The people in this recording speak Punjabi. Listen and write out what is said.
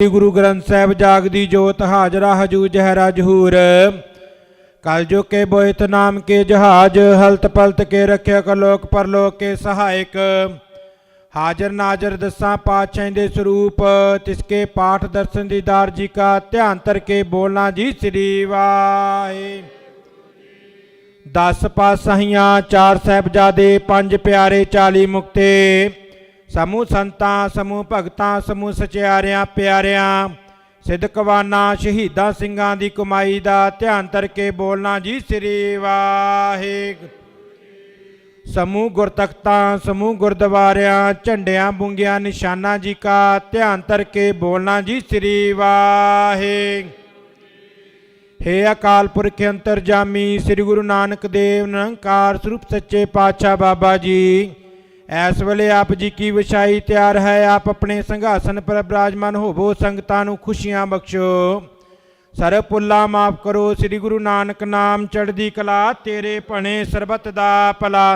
ਸ੍ਰੀ ਗੁਰੂ ਗ੍ਰੰਥ ਸਾਹਿਬ ਜਾਗਦੀ ਜੋਤ ਹਾਜ਼ਰਾ ਹਜੂ ਜਹਰਾ ਜਹੂਰ। ਕਲਯੁਗ ਕੇ ਬੋਇਤ ਨਾਮ ਕੇ ਜਹਾਜ, ਹਲਤ ਪਲਤ ਕੇ ਰੱਖਿਆ ਕਲੋਕ ਪਰਲੋਕ ਕੇ ਸਹਾਇਕ। ਹਾਜ਼ਰ ਨਾਜ਼ਰ ਦਸਾਂ ਪਾਤਸ਼ਾਹਾਂ ਦੇ ਸਰੂਪ ਤਿਸਕੇ ਪਾਠ ਦਰਸ਼ਨ ਦੀਦਾਰ ਜੀ ਕਾ ਧਿਆਨ ਤਰ ਕੇ ਬੋਲਣਾ ਜੀ ਸ੍ਰੀ ਵਾਹਿ। 10 ਪਾਤਸ਼ਾਹੀਆਂ, ਚਾਰ ਸਾਹਿਬਜ਼ਾਦੇ, ਪੰਜ ਪਿਆਰੇ 40 ਮੁਕਤੇ। ਸਮੂਹ ਸੰਤਾਂ, ਸਮੂਹ ਭਗਤਾਂ, ਸਮੂਹ ਸਚਿਆਰਿਆਂ, ਪਿਆਰਿਆਂ ਸਿੱਧਕਵਾਨਾ ਸ਼ਹੀਦਾਂ ਸਿੰਘਾਂ ਦੀ ਕਮਾਈ ਦਾ ਧਿਆਨ ਧਰ ਕੇ ਬੋਲਣਾ ਜੀ ਸ੍ਰੀ ਵਾਹਿਗੁਰੂ। ਸਮੂਹ ਗੁਰਤਖਤਾਂ, ਸਮੂਹ ਗੁਰਦੁਆਰਿਆਂ, ਝੰਡਿਆਂ, ਬੁੰਗਿਆਂ, ਨਿਸ਼ਾਨਾ ਜੀ ਕਾ ਧਿਆਨ ਧਰ ਕੇ ਬੋਲਣਾ ਜੀ ਸ੍ਰੀ ਵਾਹਿਗੁਰੂ। ਹੇ ਅਕਾਲ ਪੁਰਖ ਅੰਤਰਜਾਮੀ, ਸ੍ਰੀ ਗੁਰੂ ਨਾਨਕ ਦੇਵ, ਨਿਰੰਕਾਰ ਸਰੂਪ ਸੱਚੇ ਪਾਤਸ਼ਾਹ ਬਾਬਾ ਜੀ ਇਸ ਵੇਲੇ ਆਪ ਜੀ ਕੀ ਵਿਛਾਈ ਤਿਆਰ ਹੈ? ਆਪ ਆਪਣੇ ਸੰਘਾਸਨ ਪਰ ਬਿਰਾਜਮਾਨ ਹੋਵੋ, ਸੰਗਤਾਂ ਨੂੰ ਖੁਸ਼ੀਆਂ ਬਖਸ਼ੋ। ਸਰਬ ਪੁੱਲਾ ਮਾਫ ਕਰੋ, ਸ੍ਰੀ ਗੁਰੂ ਨਾਨਕ ਨਾਮ ਚੜ੍ਹਦੀ ਕਲਾ, ਤੇਰੇ ਭਣੇ ਸਰਬਤ ਦਾ ਭਲਾ।